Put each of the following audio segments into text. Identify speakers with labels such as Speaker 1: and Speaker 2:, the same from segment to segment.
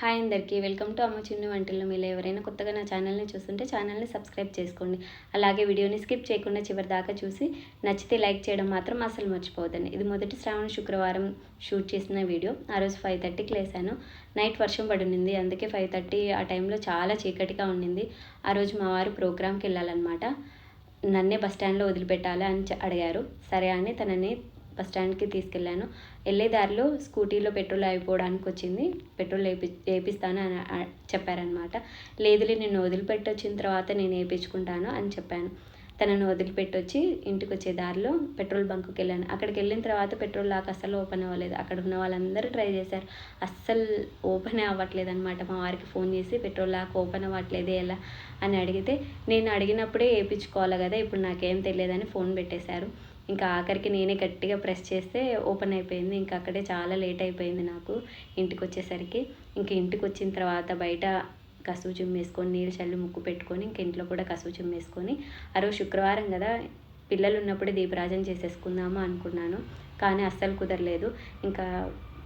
Speaker 1: Hi అందరికీ welcome to అమ్మ చిన్న వంటలు మీరు ఎవరైనా కొత్తగా నా ఛానల్ని చూస్తుంటే ఛానల్ని సబ్స్క్రైబ్ చేసుకోండి. అలాగే వీడియోని స్కిప్ చేయకుండా చివరి దాకా చూసి నచ్చితే లైక్ చేయడం మాత్రం అసలు మర్చిపోవద్దండి. ఇది మొదటి శ్రావణ శుక్రవారం షూట్ చేసిన వీడియో. ఆ రోజు ఫైవ్ థర్టీకి లేసాను నైట్ వర్షం పడినింది అందుకే ఫైవ్ థర్టీ ఆ టైంలో చాలా చీకటిగా ఉండింది. ఆ రోజు మా వారు ప్రోగ్రామ్కి వెళ్ళాలన్నమాట. నన్నే బస్ స్టాండ్లో వదిలిపెట్టాలి అని అడిగారు. సరే అని తనని బస్ స్టాండ్కి తీసుకెళ్ళాను. వెళ్ళే దారిలో స్కూటీలో పెట్రోల్ అయిపోవడానికి వచ్చింది. పెట్రోల్ వేపి వేపిస్తాను అని చెప్పారనమాట లేదులే నేను వదిలిపెట్టి వచ్చిన తర్వాత నేను వేయించుకుంటాను అని చెప్పాను. తనను వదిలిపెట్టొచ్చి ఇంటికి వచ్చే దారిలో పెట్రోల్ బంకుకి వెళ్ళాను అక్కడికి వెళ్ళిన తర్వాత పెట్రోల్ లాక్ అస్సలు ఓపెన్ అవ్వలేదు. అక్కడ ఉన్న వాళ్ళందరూ ట్రై చేశారు. అస్సలు ఓపెన్ అవ్వట్లేదు అనమాట మా వారికి ఫోన్ చేసి పెట్రోల్ లాక్ ఓపెన్ అవ్వట్లేదు ఎలా అని అడిగితే నేను అడిగినప్పుడే వేయించుకోవాలి కదా ఇప్పుడు నాకేం తెలియదని ఫోన్ పెట్టేశారు. ఇంకా ఆఖరికి నేనే గట్టిగా ప్రెస్ చేస్తే ఓపెన్ అయిపోయింది. ఇంకా అక్కడే చాలా లేట్ అయిపోయింది నాకు ఇంటికి వచ్చేసరికి ఇంక ఇంటికి వచ్చిన తర్వాత బయట కసువు చిమ్మేసుకొని నీళ్ళు చల్లి ముక్కు పెట్టుకొని ఇంక ఇంట్లో కూడా కసువు చిమ్మేసుకొని ఆ రోజు శుక్రవారం కదా పిల్లలు ఉన్నప్పుడే దీపరాజం చేసేసుకుందాము అనుకున్నాను. కానీ అస్సలు కుదరలేదు. ఇంకా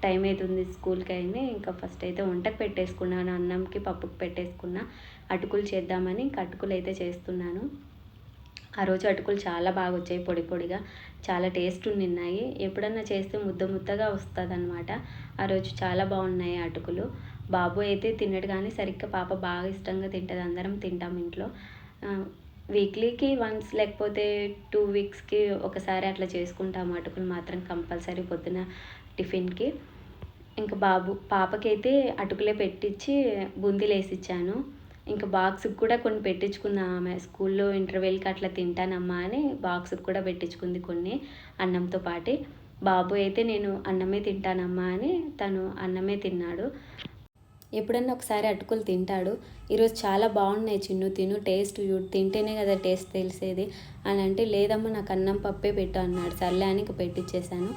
Speaker 1: టైం అవుతుంది స్కూల్కి అయింది. ఇంకా ఫస్ట్ అయితే వంటకు పెట్టేసుకున్నాను. అన్నంకి పప్పుకి పెట్టేసుకున్నా. అటుకులు చేద్దామని ఇంకా అటుకులు అయితే చేస్తున్నాను. ఆ రోజు అటుకులు చాలా బాగా వచ్చాయి పొడి పొడిగా. చాలా టేస్ట్ ఉన్నాయి ఎప్పుడన్నా చేస్తే ముద్ద ముద్దగా వస్తుంది అనమాట ఆ రోజు చాలా బాగున్నాయి అటుకులు. బాబు అయితే తినడు కానీ సరిగ్గా పాప బాగా ఇష్టంగా తింటుంది. అందరం తింటాం ఇంట్లో. వీక్లీకి వన్స్ లేకపోతే టూ వీక్స్కి ఒకసారి అట్లా చేసుకుంటాం అటుకులు మాత్రం కంపల్సరీ పొద్దున టిఫిన్కి. ఇంకా బాబు పాపకైతే అటుకులే పెట్టించి బూందీలు వేసి ఇచ్చాను ఇంకా బాక్స్కి కూడా కొన్ని పెట్టించుకుందాం ఆమె. స్కూల్లో ఇంటర్వెల్కి అట్లా తింటానమ్మా అని బాక్స్కి కూడా పెట్టించుకుంది కొన్ని అన్నంతో పాటి. బాబు అయితే నేను అన్నమే తింటానమ్మా అని తను అన్నమే తిన్నాడు. ఎప్పుడన్నా ఒకసారి అటుకులు తింటాడు. ఈరోజు చాలా బాగున్నాయి చిన్ను తిను టేస్ట్ తింటేనే కదా టేస్ట్ తెలిసేది అని అంటే లేదమ్మా నాకు అన్నం పప్పే పెట్టు అన్నాడు. సర్లే అని ఇంకా పెట్టించేశాను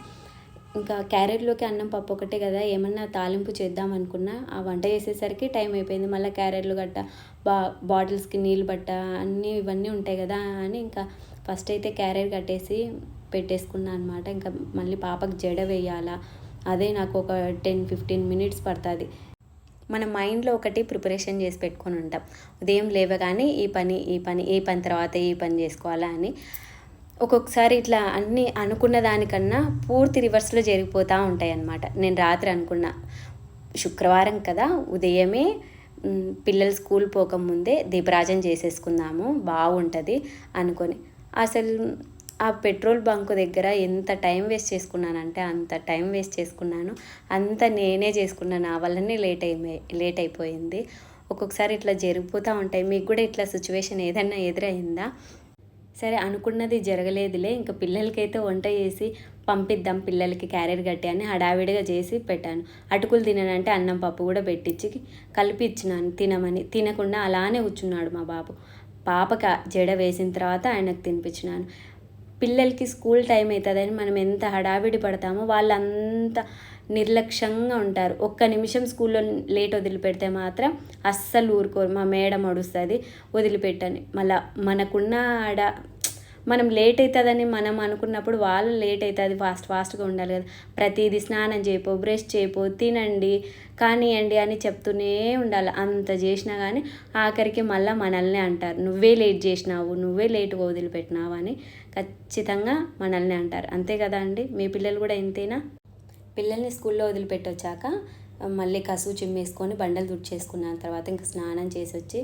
Speaker 1: ఇంకా క్యారెట్లోకి అన్నం పప్పు ఒకటే కదా ఏమన్నా తాలింపు చేద్దాం అనుకున్నా ఆ వంట చేసేసరికి టైం అయిపోయింది. మళ్ళీ క్యారెట్లు గట్ట బా బాటిల్స్కి నీళ్ళు బట్ట అన్నీ ఇవన్నీ ఉంటాయి కదా అని ఇంకా ఫస్ట్ అయితే క్యారెట్ కట్టేసి పెట్టేసుకున్నాను అనమాట ఇంకా మళ్ళీ పాపకి జడ వేయాలా అదే నాకు ఒక టెన్ ఫిఫ్టీన్ మినిట్స్ పడుతుంది. మన మైండ్లో ఒకటి ప్రిపరేషన్ చేసి పెట్టుకొని ఉంటాం. ఉదయం లేవగానే ఈ పని ఈ పని ఏ పని తర్వాత ఈ పని చేసుకోవాలా అని. ఒక్కొక్కసారి ఇట్లా అన్నీ అనుకున్న దానికన్నా పూర్తి రివర్స్లో జరిగిపోతూ ఉంటాయి అన్నమాట నేను రాత్రి అనుకున్నా శుక్రవారం కదా ఉదయమే పిల్లలు స్కూల్ పోకముందే దీపరాజం చేసేసుకుందాము బాగుంటుంది అనుకొని. అసలు ఆ పెట్రోల్ బంక్ దగ్గర ఎంత టైం వేస్ట్ చేసుకున్నానంటే అంత టైం వేస్ట్ చేసుకున్నాను. అంత నేనే చేసుకున్నాను నా వల్లనే లేట్ అయి లేట్ అయిపోయింది. ఒక్కొక్కసారి ఇట్లా జరిగిపోతూ ఉంటాయి. మీకు కూడా ఇట్లా సిచ్యువేషన్ ఏదైనా ఎదురైందా? సరే అనుకున్నది జరగలేదులే ఇంకా పిల్లలకైతే వంట చేసి పంపిద్దాం పిల్లలకి క్యారెట్ కట్టి అని హడావిడిగా చేసి పెట్టాను. అటుకులు తిననంటే అన్నం పప్పు కూడా పెట్టించి కలిపి ఇచ్చినాను తినమని. తినకుండా అలానే కూర్చున్నాడు మా బాబు. పాపకి జడ వేసిన తర్వాత ఆయనకు తినిపించినాను. పిల్లలకి స్కూల్ టైం అవుతుందని మనం ఎంత హడావిడి పడతామో వాళ్ళంతా నిర్లక్ష్యంగా ఉంటారు. ఒక్క నిమిషం స్కూల్లో లేట్ వదిలిపెడితే మాత్రం అస్సలు ఊరుకోరు. మా మేడం అడుస్తుంది వదిలిపెట్టని. మళ్ళా మనకున్న ఆడ మనం లేట్ అవుతుందని మనం అనుకున్నప్పుడు వాళ్ళు లేట్ అవుతుంది ఫాస్ట్ ఫాస్ట్గా ఉండాలి కదా. ప్రతిదీ స్నానం చేయపో బ్రష్ చేయపో తినండి కానివ్వండి అని చెప్తూనే ఉండాలి. అంత చేసినా కానీ ఆఖరికి మళ్ళీ మనల్ని అంటారు. నువ్వే లేట్ చేసినావు నువ్వే లేట్గా వదిలిపెట్టినావు అని ఖచ్చితంగా మనల్ని అంటారు. అంతే కదా అండి? మీ పిల్లలు కూడా ఇంతేనా? పిల్లల్ని స్కూల్లో వదిలిపెట్టొచ్చాక మళ్ళీ కసువు చిమ్మేసుకొని బండలు దుడిచేసుకున్న తర్వాత ఇంకా స్నానం చేసి వచ్చి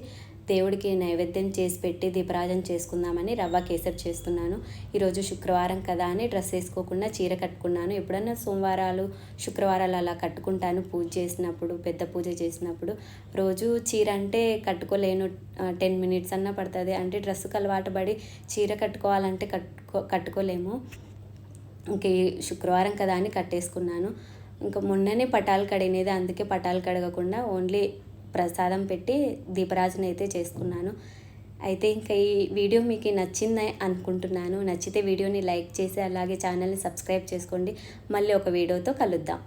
Speaker 1: దేవుడికి నైవేద్యం చేసి పెట్టి దీపరాజం చేసుకుందామని రవ్వ కేసరి చేస్తున్నాను. ఈరోజు శుక్రవారం కదా అని డ్రెస్ వేసుకోకుండా చీర కట్టుకున్నాను. ఎప్పుడన్నా సోమవారాలు శుక్రవారాలు అలా కట్టుకుంటాను పూజ చేసినప్పుడు పెద్ద పూజ చేసినప్పుడు. రోజు చీర అంటే కట్టుకోలేను. టెన్ మినిట్స్ అన్నా పడుతుంది. అంటే డ్రెస్సుకు అలవాటు పడి చీర కట్టుకోవాలంటే కట్టుకో కట్టుకోలేము. ఇంక శుక్రవారం కదా అని కట్టేసుకున్నాను. ఇంకా మొన్ననే పటాలు కడిగినది. అందుకే పటాలు కడగకుండా ఓన్లీ ప్రసాదం పెట్టి దీపరాజన అయితే చేసుకున్నాను. అయితే ఇంకా ఈ వీడియో మీకు నచ్చిందని అనుకుంటున్నాను. నచ్చితే వీడియోని లైక్ చేసి అలాగే ఛానల్ని సబ్స్క్రైబ్ చేసుకోండి. మళ్ళీ ఒక వీడియోతో కలుద్దాం.